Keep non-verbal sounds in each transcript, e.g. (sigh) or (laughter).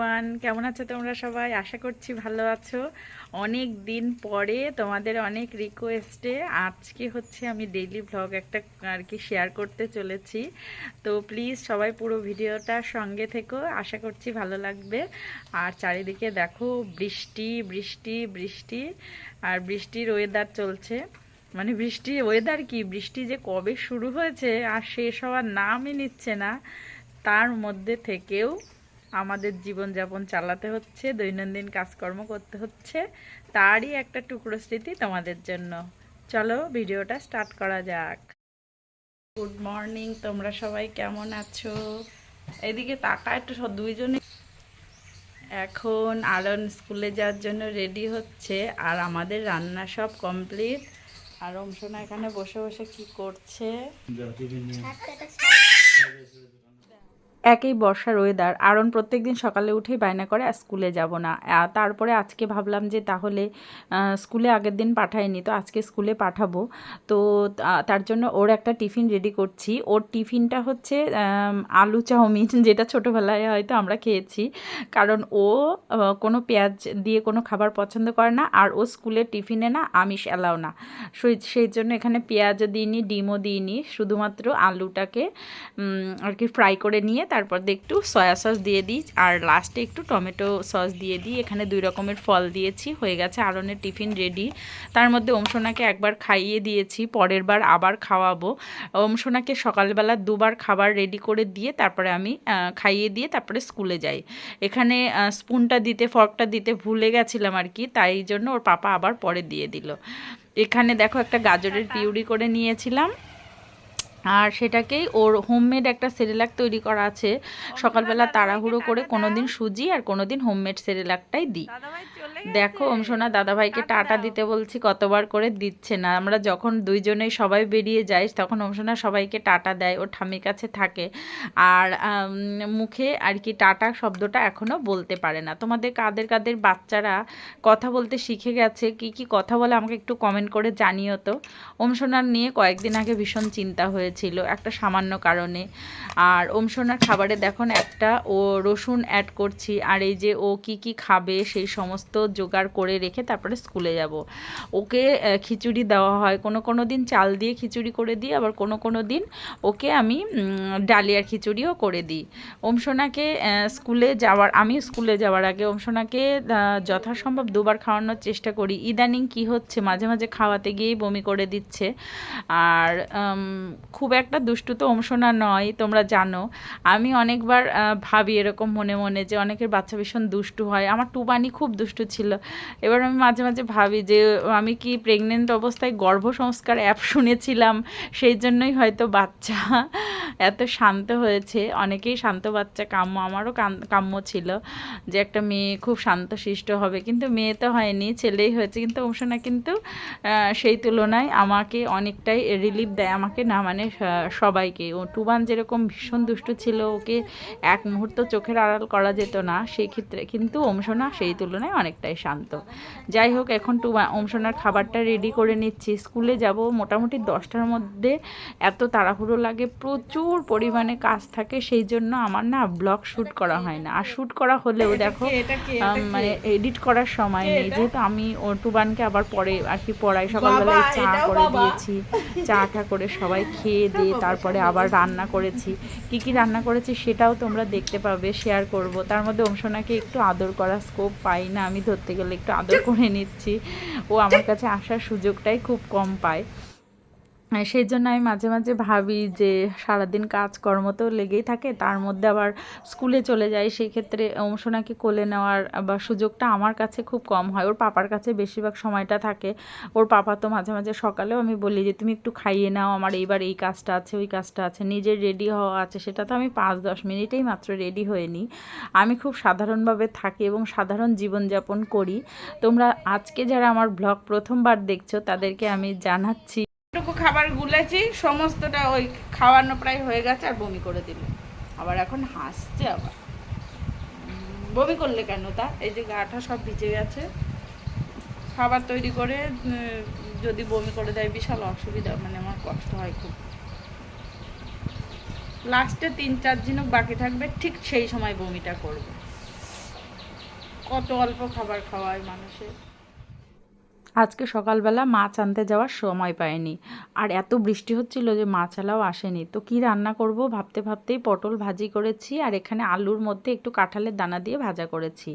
Everyone কেমন আছো তোমরা সবাই? আশা করছি ভালো আছো। অনেক দিন পরে তোমাদের অনেক রিকোয়েস্টে আজকে হচ্ছে আমি ডেইলি ভ্লগ একটা আর কি শেয়ার করতে চলেছি। তো প্লিজ সবাই পুরো ভিডিওটার সঙ্গে থেকো। আশা করছি ভালো লাগবে। আর চারিদিকে দেখো বৃষ্টি বৃষ্টি বৃষ্টি। আর বৃষ্টির ওয়েদার চলছে। মানে বৃষ্টি ওয়েদার কি? বৃষ্টি যে কবে শুরু হয়েছে আর শেষ হওয়ার নামই নিচ্ছে না, তার মধ্যে থেকেও আমাদের জীবনযাপন চালাতে হচ্ছে দৈনন্দিন কাজকর্ম করতে হচ্ছে। তারই একটা টুকরো স্মৃতি তোমাদের জন্য। চলো ভিডিওটা স্টার্ট করা যাক। গুড মর্নিং তোমরা সবাই কেমন আছো? এদিকে তাকা একটু সব দুইজনে এখন আরন স্কুলে যাওয়ার জন্য রেডি হচ্ছে আর আমাদের রান্না সব কমপ্লিট। আর অংশনা এখানে বসে বসে কি করছে? একই বর্ষার ওয়েদার আরন প্রত্যেক দিন সকালে উঠেই বায়না করে, "আজ স্কুলে যাব না। তারপরে আজকে ভাবলাম যে তাহলে স্কুলে আগের দিন পাঠায়নি, তো আজকে স্কুলে পাঠাবো। তো তার জন্য ওর একটা টিফিন রেডি করছি। ওর টিফিনটা হচ্ছে আলু চাউমিন, (laughs) যেটা ছোটোবেলায় হয়তো আমরা খেয়েছি। কারণ ও কোনো পেঁয়াজ দিয়ে কোনো খাবার পছন্দ করে না, আর ও স্কুলের টিফিনে না আমিষ এলাও না। সেই জন্য এখানে পেঁয়াজও দিইনি, ডিমও দিইনি, শুধুমাত্র আলুটাকে আর কি ফ্রাই করে নিয়ে তারপর দিয়ে একটু সয়া সস দিয়ে দিই। আর লাস্টে একটু টমেটো সস দিয়ে দিই। এখানে দুই রকমের ফল দিয়েছি হয়ে গেছে আরনের টিফিন রেডি তার মধ্যে ওমসোনাকে একবার খাইয়ে দিয়েছি পরের বার আবার খাওয়াবো। ওমসোনাকে সকালবেলা দুবার খাবার রেডি করে দিয়ে তারপরে আমি খাইয়ে দিয়ে তারপরে স্কুলে যাই। এখানে স্পুনটা দিতে ফর্কটা দিতে ভুলে গেছিলাম আর কি তাই জন্য ওর পাপা আবার পরে দিয়ে দিল। এখানে দেখো একটা গাজরের পিউরি করে নিয়েছিলাম। আর সেটাকেই ওর হোমমেড একটা সেরেলাক তৈরি করা আছে। সকালবেলা তাড়াহুড়ো করে কোনোদিন সুজি আর কোনোদিন হোমমেড সেরেলাকটাই দিই। দেখো অংশনা দাদাভাইকে টাটা দিতে বলছি কতবার করে দিচ্ছে না। আমরা যখন দুইজনেই সবাই বেরিয়ে যাই তখন অংশনা সবাইকে টাটা দেয় ও ঠামির কাছে থাকে। আর মুখে আর কি টাটা শব্দটা এখনও বলতে পারে না। তোমাদের কাদের কাদের বাচ্চারা কথা বলতে শিখে গেছে কি কি কথা বলে আমাকে একটু কমেন্ট করে জানিও তো। ওমসোনার নিয়ে কয়েকদিন আগে ভীষণ চিন্তা হয়েছিল একটা সামান্য কারণে। আর ওমসোনার খাবারে দেখুন একটা ও রসুন অ্যাড করছি আর এই যে ও কি কি খাবে সেই সমস্ত জোগাড় করে রেখে তারপরে স্কুলে যাব। ওকে খিচুড়ি দেওয়া হয়। কোনো কোনো দিন চাল দিয়ে খিচুড়ি করে দিই, আবার কোনো কোনো দিন ওকে আমি ডালিয়ার খিচুড়িও করে দিই। ওমসোনাকে স্কুলে যাওয়ার, আমি স্কুলে যাওয়ার আগে ওমসোনাকে যথাসম্ভব দুবার খাওয়ানোর চেষ্টা করি। ইদানিং কি হচ্ছে, মাঝে মাঝে খাওয়াতে গিয়েই বমি করে দিচ্ছে। আর খুব একটা দুষ্টু তো অংশনা নয়, তোমরা জানো। আমি অনেকবার ভাবি এরকম মনে মনে যে অনেকের বাচ্চা ভীষণ দুষ্টু হয়। আমার টুবানি খুব দুষ্টু ছিল। এবার আমি মাঝে মাঝে ভাবি যে, আমি কি প্রেগনেন্ট অবস্থায় গর্ভ সংস্কার অ্যাপ শুনেছিলাম, সেই জন্যই হয়তো বাচ্চা এত শান্ত হয়েছে। অনেকেই শান্ত বাচ্চা কাম্য, আমারও কাম্য ছিল যে একটা মেয়ে খুব শান্ত শিষ্ট হবে, কিন্তু মেয়ে তো হয়নি, ছেলেই হয়েছে। কিন্তু অংশনা কিন্তু সেই তুলনায় আমাকে অনেকটাই রিলিফ দেয়। আমাকে না মানে সবাইকে। ও টুবান যেরকম ভীষণ দুষ্টু ছিল, ওকে এক মুহূর্ত চোখের আড়াল করা যেত না, সেই ক্ষেত্রে কিন্তু অংশনা সেই তুলনায় অনেকটাই শান্ত। যাই হোক, এখন টুবা, অংশনার খাবারটা রেডি করে নিচ্ছি। স্কুলে যাব মোটামুটি দশটার মধ্যে। এত তাড়াহুড়ো লাগে, প্রচুর পরিমাণে কাজ থাকে সেই জন্য আমার না ব্লগ শ্যুট করা হয় না। আর শ্যুট করা হলেও দেখো মানে এডিট করার সময় নেই। যেহেতু আমি ও টুবানকে আবার পরে আর কি পড়াই সকালবেলায় চা করে দিয়েছি চা টা করে সবাই খেয়ে দিয়ে তারপরে আবার রান্না করেছি। কি কি রান্না করেছি সেটাও তোমরা দেখতে পাবে শেয়ার করব। তার মধ্যে অংশনাকে একটু আদর করার স্কোপ পাই না আমি ধরতে গেলে একটু আদর করে নিচ্ছি। ও আমার কাছে আসার সুযোগটাই খুব কম পায়। সেই জন্য আমি মাঝে মাঝে ভাবি যে সারাদিন কাজকর্ম তো লেগেই থাকে, তার মধ্যে আবার স্কুলে চলে যাই, সেই ক্ষেত্রে অংশনাকে কোলে নেওয়ার বা সুযোগটা আমার কাছে খুব কম হয়। ওর পাপার কাছে বেশিরভাগ সময়টা থাকে। ওর পাপা তো মাঝে মাঝে সকালেও আমি বলি যে, তুমি একটু খাইয়ে নাও, আমার এইবার এই কাজটা আছে, ওই কাজটা আছে, নিজের রেডি হওয়া আছে। সেটা তো আমি পাঁচ দশ মিনিটেই মাত্র রেডি হয়ে নিই। আমি খুব সাধারণভাবে থাকি এবং সাধারণ জীবনযাপন করি। তোমরা আজকে যারা আমার ব্লগ প্রথমবার দেখছ, তাদেরকে আমি জানাচ্ছি খাবার গুলেছি সমস্তটা ওই খাওয়ানো প্রায় হয়ে গেছে আর বমি করে দিল। আবার এখন হাসছে আবার। বমি করলে কেন তা? এই যে গাটা সব ভিজে গেছে। খাবার তৈরি করে যদি বমি করে দেয় বিশাল অসুবিধা মানে আমার কষ্ট হয় খুব। লাস্টে তিন চার দিনও বাকি থাকবে, ঠিক সেই সময় বমিটা করবে। কত অল্প খাবার খাওয়ায় মানুষের। আজকে সকালবেলা মাছ আনতে যাওয়ার সময় পাইনি। আর এত বৃষ্টি হচ্ছিল যে মাছালাও আসেনি। তো কি রান্না করব? ভাবতে ভাবতেই পটল ভাজি করেছি আর এখানে আলুর মধ্যে একটু কাঁঠালের দানা দিয়ে ভাজা করেছি।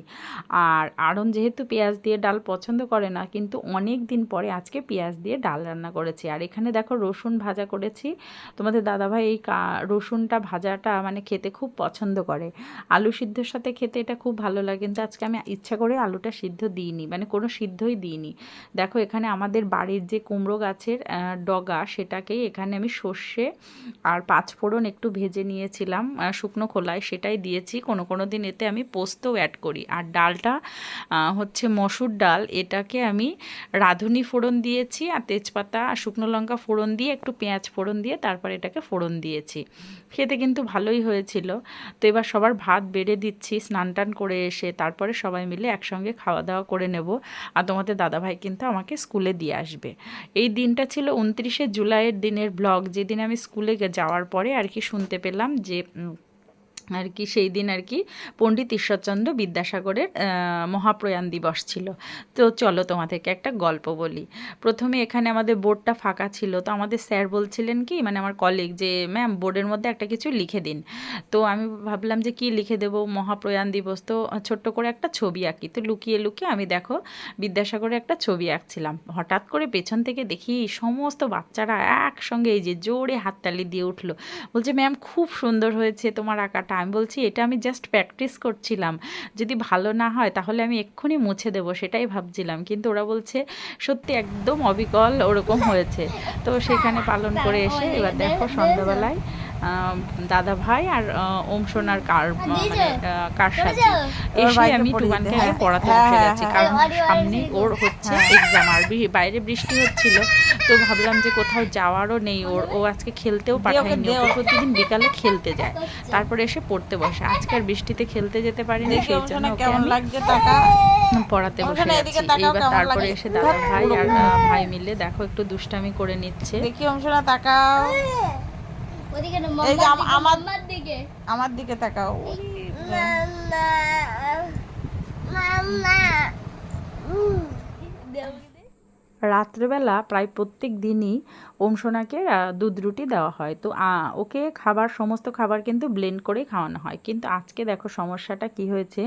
আর আড়ন যেহেতু পেঁয়াজ দিয়ে ডাল পছন্দ করে না, কিন্তু অনেক দিন পরে আজকে পেঁয়াজ দিয়ে ডাল রান্না করেছি। আর এখানে দেখো রসুন ভাজা করেছি। তোমাদের দাদাভাই এই রসুনটা ভাজাটা মানে খেতে খুব পছন্দ করে। আলু সিদ্ধর সাথে খেতে এটা খুব ভালো লাগে। কিন্তু আজকে আমি ইচ্ছা করে আলুটা সিদ্ধ দিইনি। মানে কোনো সিদ্ধই দিইনি। দেখো এখানে আমাদের বাড়ির যে কুমড়ো গাছের ডগা সেটাকেই এখানে আমি সর্ষে আর পাঁচফোড়ন একটু ভেজে নিয়েছিলাম শুকনো খোলায় সেটাই দিয়েছি। কোনো কোনো দিন এতে আমি পোস্তও অ্যাড করি। আর ডালটা হচ্ছে মসুর ডাল, এটাকে আমি রাঁধুনি ফোড়ন দিয়েছি আর তেজপাতা আর শুকনো লঙ্কা ফোড়ন দিয়ে, একটু পেঁয়াজ ফোড়ন দিয়ে, তারপর এটাকে ফোড়ন দিয়েছি। খেতে কিন্তু ভালোই হয়েছিল। তো এবার সবার ভাত বেড়ে দিচ্ছি, স্নান টান করে এসে, তারপরে সবাই মিলে একসঙ্গে খাওয়া দাওয়া করে নেব। আর তোমাদের দাদাভাই কিন্তু আমাকে স্কুলে দিয়ে আসবে। এই দিনটা ছিল উনত্রিশে জুলাইয়ের দিনের ব্লগ। যেদিন আমি স্কুলে যাওয়ার পরে আর কি শুনতে পেলাম যে আর কি, সেই দিন আর কি পণ্ডিত ঈশ্বরচন্দ্র বিদ্যাসাগরের মহাপ্রয়াণ দিবস ছিল। তো চলো তোমাদেরকে একটা গল্প বলি। প্রথমে এখানে আমাদের বোর্ডটা ফাঁকা ছিল, তো আমাদের স্যার বলছিলেন কি মানে আমার কলিগ যে ম্যাম বোর্ডের মধ্যে একটা কিছু লিখে দিন। তো আমি ভাবলাম যে, কি লিখে দেবো? মহাপ্রয়াণ দিবস, তো ছোট্ট করে একটা ছবি আঁকি। তো লুকিয়ে লুকিয়ে আমি দেখো বিদ্যাসাগরের একটা ছবি আঁকছিলাম। হঠাৎ করে পেছন থেকে দেখি সমস্ত বাচ্চারা একসঙ্গে এই যে জোরে হাততালি দিয়ে উঠল। বলছে ম্যাম খুব সুন্দর হয়েছে তোমার আঁকাটা। আমি বলছি, এটা আমি জাস্ট প্র্যাকটিস করছিলাম। যদি ভালো না হয় তাহলে আমি এক্ষুনি মুছে দেবো। সেটাই ভাবছিলাম। কিন্তু ওরা বলছে, সত্যি একদম অবিকল ওরকম হয়েছে। তো সেখানে পালন করে এসে এবার দেখো সন্ধ্যাবেলায় দাদা ভাই আর আহ, ওম সোনার কার মানে কার সাথে? এসে আমি টুকানকে আগে হ্যাঁ। পড়াতে হ্যাঁ, বসে হ্যাঁ, গেছি হ্যাঁ। কারণ সামনে ওর হচ্ছে এক্সাম আর বাইরে বৃষ্টি হচ্ছিল তো ভাবলাম যে কোথাও যাওয়ারও নেই। ওর ও আজকে খেলতেও পাঠায়নি ও প্রতিদিন বিকালে খেলতে যায়। তারপরে এসে পড়তে বসে। আজকে আর বৃষ্টিতে খেলতে যেতে পারিনি সেই জন্য কেমন আমি লাগছে টাকা। পড়াতে বসে এইবার তারপরে এসে দাদা ভাই আর ভাই মিলে দেখো একটু দুষ্টামি করে নিচ্ছে। দেখি অংশনা তাকাও ওদিকে না আমার- দিকে। আমার দিকে তাকাও। রাত্রেবেলা প্রায় প্রত্যেক দিনই ওম সোনাকে দুধ রুটি দেওয়া হয়। তো ওকে খাবার, সমস্ত খাবার কিন্তু ব্লেন্ড করে খাওয়ানো হয়। কিন্তু আজকে দেখো সমস্যাটা কি হয়েছে?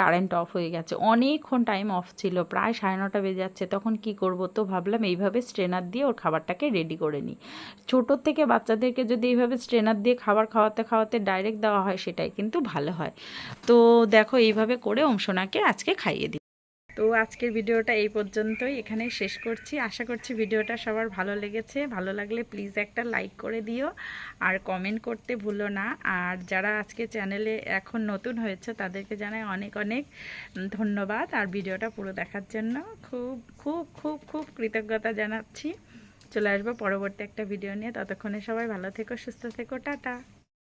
কারেন্ট অফ হয়ে গেছে। অনেকক্ষণ টাইম অফ ছিল। প্রায় সাড়ে নটা বেজে যাচ্ছে। তখন কি করব? তো ভাবলাম এইভাবে স্ট্রেনার দিয়ে ওর খাবারটাকে রেডি করে নিই। ছোটোর থেকে বাচ্চাদেরকে যদি এইভাবে স্ট্রেনার দিয়ে খাবার খাওয়াতে খাওয়াতে ডাইরেক্ট দেওয়া হয়, সেটাই কিন্তু ভালো হয়। তো দেখো এইভাবে করে ওম সোনাকে আজকে খাইয়ে দিই তো আজকের ভিডিওটা এই পর্যন্তই। এখানেই শেষ করছি। আশা করছি ভিডিওটা সবার ভালো লেগেছে। ভালো লাগলে প্লিজ একটা লাইক করে দিও। আর কমেন্ট করতে ভুলো না। আর যারা আজকে চ্যানেলে এখন নতুন হয়েছে, তাদেরকে জানাই অনেক অনেক ধন্যবাদ। আর ভিডিওটা পুরো দেখার জন্য খুব খুব খুব খুব কৃতজ্ঞতা জানাচ্ছি। চলে আসব পরবর্তী একটা ভিডিও নিয়ে। ততক্ষণে সবাই ভালো থেকো, সুস্থ থেকো। টাটা।